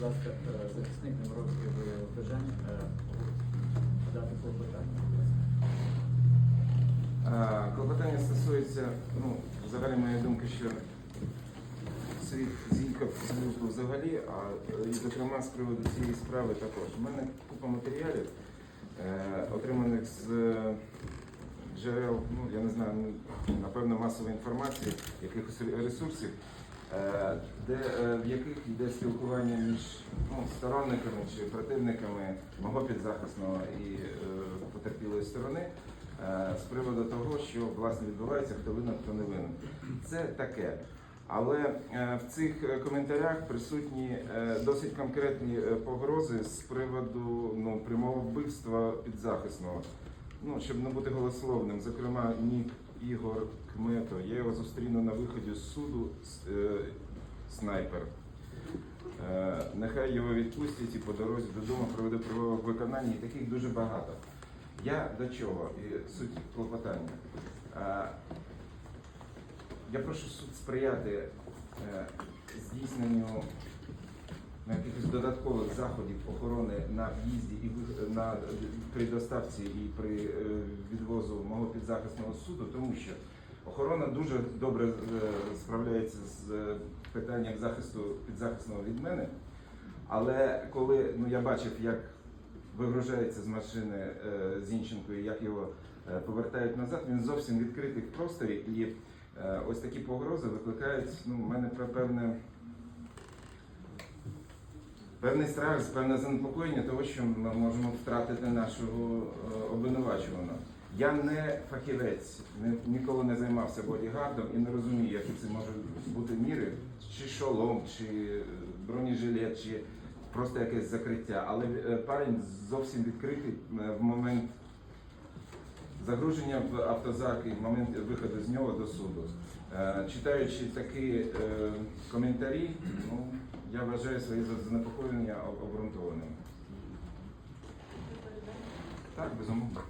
будь ласка, е, захисник Немировський Бежань, подати клопотання. Е, Клопотання стосується, ну, взагалі моя думка, що світ з'їхав з глузду взагалі, а е, і, зокрема з приводу цієї справи також. У мене купа матеріалів, е, отриманих з е, джерел, ну я не знаю, напевно, масової інформації, якихось ресурсів, е, де, е, в яких йде спілкування між ну, сторонниками чи противниками мого підзахисного і е, потерпілої сторони е, з приводу того, що власне відбувається, хто винен, хто не винен. Це таке. Але е, в цих е, коментарях присутні е, досить конкретні е, погрози з приводу ну, прямого вбивства підзахисного. Ну, щоб не бути голословним, зокрема, Нік Ігор Кмето. Я його зустріну на виході з суду е, снайпер. Е, нехай його відпустять і по дорозі додому проведе правове виконання, і таких дуже багато. Я до чого? І суть клопотання. Е, я прошу суд сприяти е, здійсненню на якихось додаткових заходів охорони на в'їзді і на при доставці і при е, відвозу мого підзахисного суду, тому що охорона дуже добре е, справляється з е, питанням захисту підзахисного від мене. Але коли ну я бачив, як вигружається з машини е, Зінченко і як його е, повертають назад, він зовсім відкритий в просторі і е, ось такі погрози викликають ну, в мене пе- певне. Певний страх, певне занепокоєння того, що ми можемо втратити нашого е, обвинувачуваного. Я не фахівець, ніколи не займався бодігардом і не розумію, які це можуть бути міри, чи шолом, чи бронежилет, чи просто якесь закриття. Але е, парень зовсім відкритий е, в момент загруження в автозак і в момент виходу з нього до суду. Е, Читаючи такі е, коментарі, ну, я вважаю свої занепокоєння об- обґрунтованими. Так, безумовно.